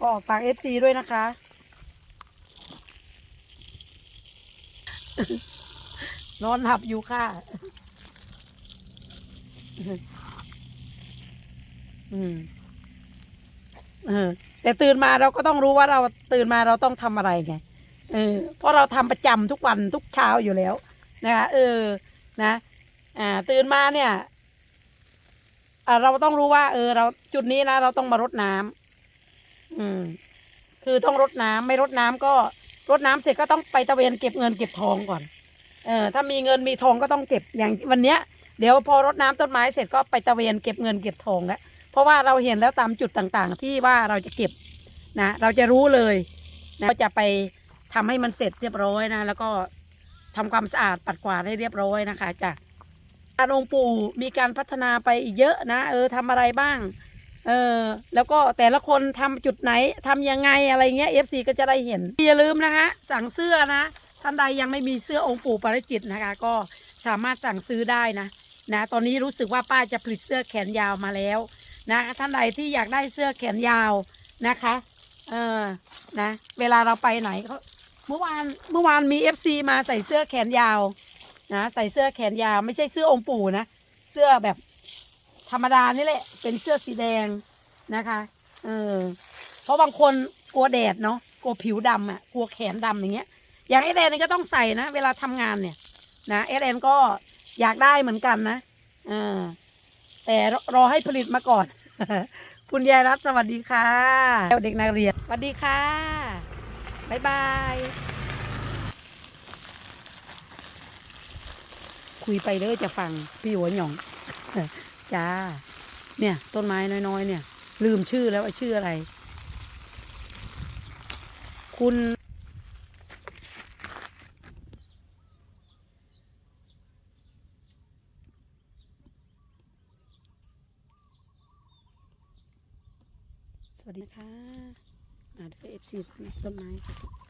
ก็ออกฝากเอฟซีด้วยนะคะ นอนหลับอยู่ค่ะ อืมเออแต่ตื่นมาเราก็ต้องรู้ว่าเราตื่นมาเราต้องทำอะไรไง เออ เพราะเราทำประจำทุกวันทุกเช้าอยู่แล้วนะคะเออ นะ อ่า ตื่นมาเนี่ยเราต้องรู้ว่า เออ เราจุดนี้นะเราต้องมารดน้ำ อืม คือต้องรดน้ำไม่รดน้ำก็รดน้ำเสร็จก็ต้องไปตะเวนเก็บเงินเก็บทองก่อน เออ ถ้ามีเงินมีทองก็ต้องเก็บอย่างวันเนี้ย เดี๋ยวพอรดน้ำต้นไม้เสร็จก็ไปตะเวนเก็บเงินเก็บทองแล้วเพราะว่าเราเห็นแล้วตามจุดต่างๆ ที่ว่าเราจะเก็บนะ เราจะรู้เลยนะเราจะไปทำให้มันเสร็จเรียบร้อยนะ แล้วก็ทำความสะอาดปัดกวาดให้เรียบร้อยนะคะจ้ะ การองค์ปู่มีการพัฒนาไปอีกเยอะนะ เออทำอะไรบ้าง เออแล้วก็แต่ละคนทำจุดไหนทำยังไงอะไรเงี้ย FC ก็จะได้เห็น อย่าลืมนะคะสั่งเสื้อนะท่านใดยังไม่มีเสื้อองค์ปู่ปาริจิตนะคะ ก็สามารถสั่งซื้อได้นะนะตอนนี้รู้สึกว่าป้าจะผลิตเสื้อแขนยาวมาแล้วนะท่านใดที่อยากได้เสื้อแขนยาวนะคะเออนะ เวลาเราไปไหนเขาเมื่อวานเมื่อวานมีเอฟซีมาใส่เสื้อแขนยาวนะใส่เสื้อแขนยาวไม่ใช่เสื้อองค์ปู่นะเสื้อแบบ ธรรมดานี่แหละ เป็นเสื้อสีแดงนะคะ เออ เพราะบางคนกลัวแดดเนาะ กลัวผิวดำอะ กลัวแขนดำอย่างเงี้ย อย่างเอแดนนี่ก็ต้องใส่นะ เวลาทำงานเนี่ย นะเอแดนก็อยากได้เหมือนกันนะเออแต่รอให้ผลิตมาก่อน คุณยายรัตสวัสดีค่ะ เด็กนักเรียน สวัสดีค่ะ บ๊ายบาย คุยไปเด้อจะฟังพี่หัวหยอง จ้า เนี่ย ต้นไม้น้อยๆ เนี่ย ลืมชื่อแล้วชื่ออะไร คุณสวัสดีค่ะอ่าเดี๋ยวเอฟซีต้นไม้ค่ะ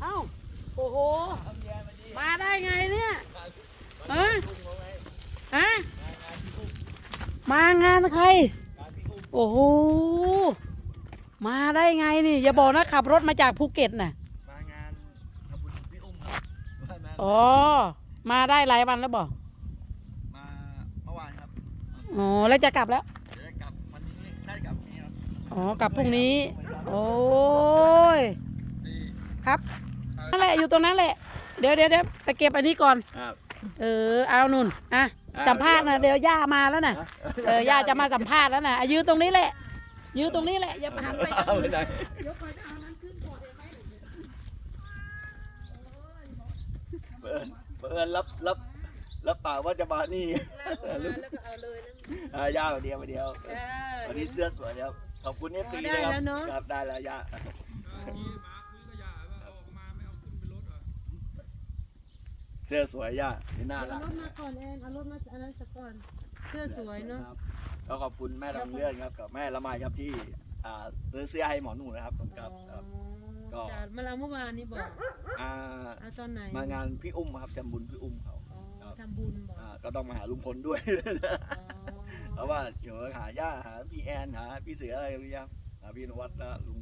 เอ้า โอ้โห มาได้ไงเนี่ยเออฮะมางานใคร โอ้โห มาได้ไงนี่ อย่าบอกนะขับรถมาจากภูเก็ตน่ะ มางานทำบุญพี่อุ้มครับมาอ๋อ มาได้หลายวันแล้วบอกมาเมื่อวานครับ อ๋อ แล้วจะกลับแล้ว เดี๋ยวจะกลับวันนี้ได้กลับวันนี้ครับอ๋อ กลับพรุ่งนี้ โอ้ยนี่ครับ นั่นแหละอยู่ตรงนั้นแหละ เดี๋ยวเดี๋ยวเดี๋ยวไปเก็บอันนี้ก่อน ครับ เออเอานุ่นอะอ่าสัมภาษณ์นะเดี๋ยวย่ามาแล้วนะเออย่าจะมาสัมภาษณ์แล้วนะอะยืนตรงนี้แหละยืนตรงนี้แหละอย่าหันไปเอาไปไหนเดี๋ยวก่อนจะเอานั้นขึ้นก่อนเห็นไหมเปิดเปิดรับรับรับปากว่าจะมานี่แล้วก็เอาเลยนะอ่ายาวเดียวเดียว เออ วันนี้เสื้อสวยแล้วขอบคุณเอฟซีได้เลยคแล้รับวเนอะ ครับได้แล้วย่า เสื้อสวยย่านี่น่าเอารักรถมาก่อนแอนเอารถมาอันนั้นสักก่อนเสื้อสวยเนาะครับก็ขอบคุณแม่ดำเลื่อนครับกับแม่ละไมครับที่อ่าซื้อเสื้อให้หมอหนูนะครับผมครับครับ ก็จ้ะมาเอาเมื่อวานนี้บอกอ่าเอาตอนไหนมางานพี่อุ้มครับจำบุญพี่อุ้มเขาอ๋อครับทำบุญบอกอ่าก็ต้องมาหาลุงพลด้วย เพอ๋อราะว่าเดี๋ยวหาย่าหาพี่แอนหาพี่เสืออะไรอย่างเงี้ยหาพี่นวัดและลุง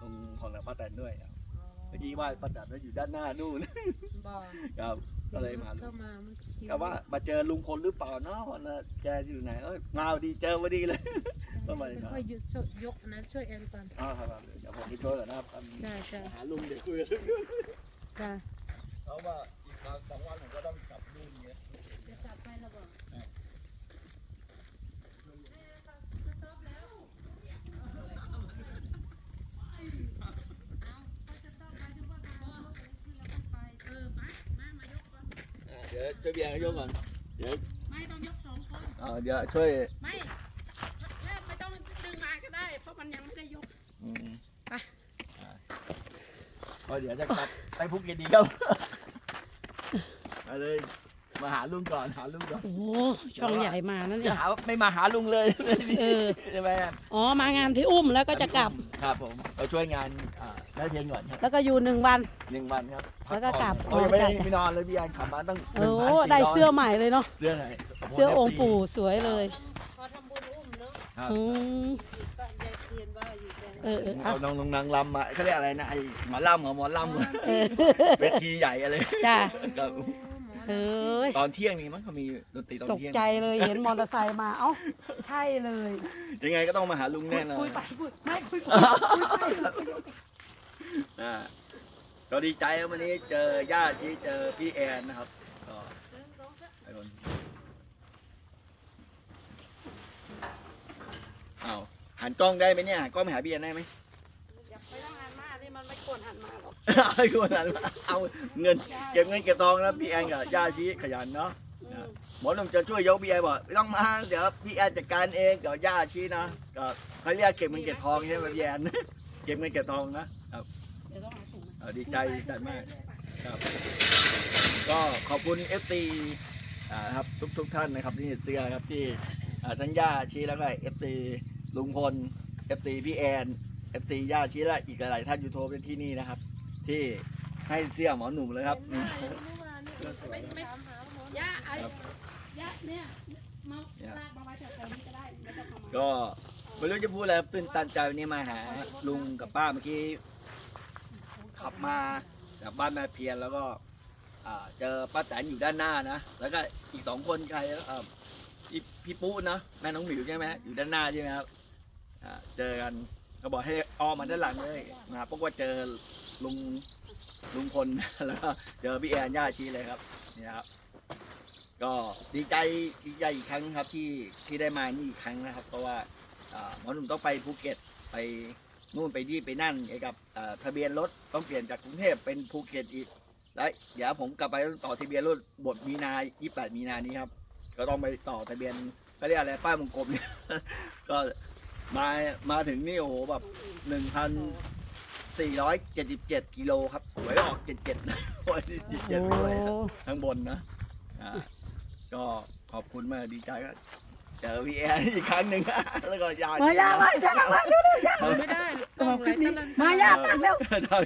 ลุงพลและป้าแตนด้วยครับเมื่อกี้ว่าป้าแตนก็อยู่ด้านหน้านู่น บอกครับ ก็เลยมาเข้ามามันคิดก็ว่ามาเจอลุงพลหรือเปล่าเนาะนะแกอยู่ไหนเอ้ยมาพอดีเจอพอดีเลยประมาณนี้ครับค่อยๆยกช่วยยกนะช่วยแอนก่อนอ๋อครับครับเดี๋ยวผมไปช่วยก่อนนะครับใช่ใช่หาลุงเดี๋ยวคุยกันเรื่องจ้ะ เพราะว่าอีกสองวันผมก็ต้องกลับนู่นเงี้ย จะกลับไปแล้วบอก อ่าเดี๋ยวช่วยเบียร์ยกก่อนเดี๋ยวไม่ต้องยกสองคนอ่าเดี๋ยวช่วยไม่ถ้าไม่ต้องดึงมาก็ได้ เพราะมันยังไม่ได้ยก อืมไป อ่าก็เดี๋ยวจะกลับไปภูเก็ตดีครับมาเลยมาหาลุงก่อนหาลุงก่อนโอ้โหช่องใหญ่มานั่นอเนี่ยย่าหาว่าไม่มาหาลุงเลยเออ ใช่ไหมครับ อ๋อ มางานพี่อุ้มแล้วก็จะกลับ ครับผมไปช่วยงานอ่า ได้เพียงก่อนครับแล้วก็อยู่หนึ่งวัน หนึ่งวันครับแล้วก็กลับโอ้ยงไม่ได้อ๋อจ้ะไม่นอนเลยพี่แอนขับมาตั้งโอ้ได้เสื้อใหม่เลยเนาะเสื้อไหนเสื้อองค์ปู่สวยเลยขอทำบุญอุ้มเนาะครับอืมก็ยายเทียนว่าอยู่แต่เออเออเอาเอาน้องน้องนางลำอะเขาเรียกอะไรนะไอหมอลำเหรอหมอลำเหรอเออเวทีใหญ่อะไรจ้าครับเอ้ยตอนเที่ยงนี่มั้งเขามีดนตรีตอนตกเที่ยงใจเลยเห็นมอเตอร์ไซค์มาเอ้าใช่เลยยังไงก็ต้องมาหาลุงคุแน่ยนอนคุยไปคุยไม่คุยคุยคุยไป อ่าก็ดีใจครับวันนี้เจอย่าชีเจอพี่แอนนะครับ ก็ไปคนเอาหันกล้องได้ไหมเนี่ยหันกล้องไปหาพี่แอนได้ไหมอย่าไปต้องหันมาที่มันไม่ควรหันมาหรอกเอาให้คนหันมาเอาเงิน เก็บเงินเก็บทองนะพี่แอนกับย่าชีขยันเนาะอืมหมอหนุ่มจะช่วยยกพี่แอนบอกไม่ต้องมาเดี๋ยวพี่แอนจัดการเองกับย่าชีนะก็เขาเรียกเก็บเงินเก็บทองใช่ไหมพี่แอนเก็บเงินเก็บทองนะครับเดี๋ยวต้องหาถุงมาเออดีใจดีใจมากครับ ก็ขอบคุณเอฟซีอ่าครับทุกทุกท่านนะครับที่เสื้อครับที่อ่าทั้งย่าชีแล้วก็เอฟซีลุงพลเอฟซีพี่แอนเอฟซีย่าชีและอีกหลายๆท่านยูทูบที่นี่นะครับ ที่ให้เสื้อหมอหนุ่มเลยครับอืมเมื่อวานนี้ถามหาหมอย่าไอ้ย่าเนี่ยมาลากมาไว้แถวๆนี้ก็ได้ไม่ต้องเอามาก็ไม่รู้จะพูดอะไรครับตื่นตันใจวันนี้มาหาลุงกับป้าเมื่อกี้ ขับมาจากบ้านแม่เพียนแล้วก็เจอป้าแตนอยู่ด้านหน้านะ แล้วก็อีกสองคนใครพี่พี่ปุ๊นะแม่น้องหมิวใช่ไหมอยู่ด้านหน้าใช่ไหมครับเจอกันเขาบอกให้ออมมาด้านหลังเลยนะเพราะว่าเจอลุงลุงพลแล้วก็เจอพี่แอนย่าชีเลยครับนี่ครับ ก็ดีใจดีใจอีกครั้งครับที่ที่ได้มานี่อีกครั้งนะครับ เพราะว่าหมอหนุ่มต้องไปภูเก็ตไป นู่นไปนี่ไปนั่นเกี่ยวกับอ่าทะเบียนรถต้องเปลี่ยนจากกรุงเทพเป็นภูเก็ตอีกแล้วเดี๋ยวผมกลับไปต่อทะเบียนรถบทมีนา28มีนานี้ครับ ก็ต้องไปต่อทะเบียนเขาเรียกอะไรป้ายมงกลมเนี่ยก็มามาถึงนี่โอ้โหแบบ1,477กิโลครับหวยออก77นะหวย77ด้วยข้างบนนะอ่าก็ขอบคุณมากดีใจก็ เจอพี่แอนอีกครั้งหนึ่งแล้วก็ยามาย่ามาย่ามาเร็วไม่ได้ๆส่งคหลิลาปยนี้ตลันมาย่าตักเร็วได้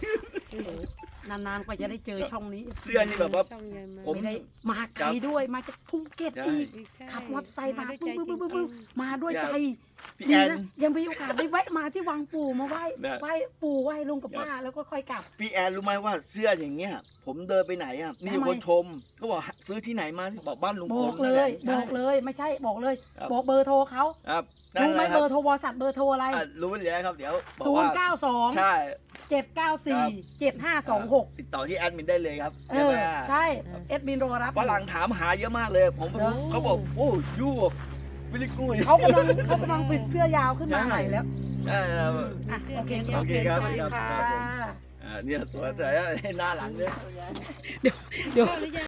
นานๆกว่าจะได้เจอช่องนี้เสื้อนี่แบบว่าช่องใหญ่มาผมไม่ได้มาไกลด้วยมาจากภูเก็ตอีกใช่ขับมอเตอร์ไซค์มาด้วยปึ๊บใจปึ๊บปึ๊บจริปึ๊งบมาด้วยใจพี่ดีแอนนะยังมีโอกาสได้แวะมาที่วังปู่มาไหว้นะ ไหว้ปู่ไหว้ลุงกับป้าแล้วก็ค่อยกลับ พี่แอนรู้ไหมว่าเสื้ออย่างเงี้ย ผมเดินไปไหนอะมีทำไมคนชมเขาบอกซื้อที่ไหนมาบอกบ้านลุงบพอกลเลนั่นแหยละบอกเลยไม่ใช่บอกเลย ครับ บอกเบอร์โทรเขาครับนั่รู้นแหไหมละคเบรัอบร์โทรบริษัทเบอร์โทรอะไร อะรู้แล้วครับเดี๋ยวบอกศูนว่าย์เก้าสองใช่เจ็ดเก้าครัสี่บเจ็ดห้าสองหกติดต่อที่แอดมินได้เลยครับเอใช่อไหมใช่เอ็ดมินโรรับฝรั่งถามหาเยอะมากเลย ผมเหรอ เขาบอกโอ้ยู วิลิกูดเขากำลังเขากำลังผลิตเสื้อยาวขึ้นมาใหม่แล้วอ่าอะโอเคโอเคครับสวัสดีครับ ค่ะ อ่าเนี่ยสวยแต่หน้าหลังเนี่ย เดี๋ยวเข้าหรือยัง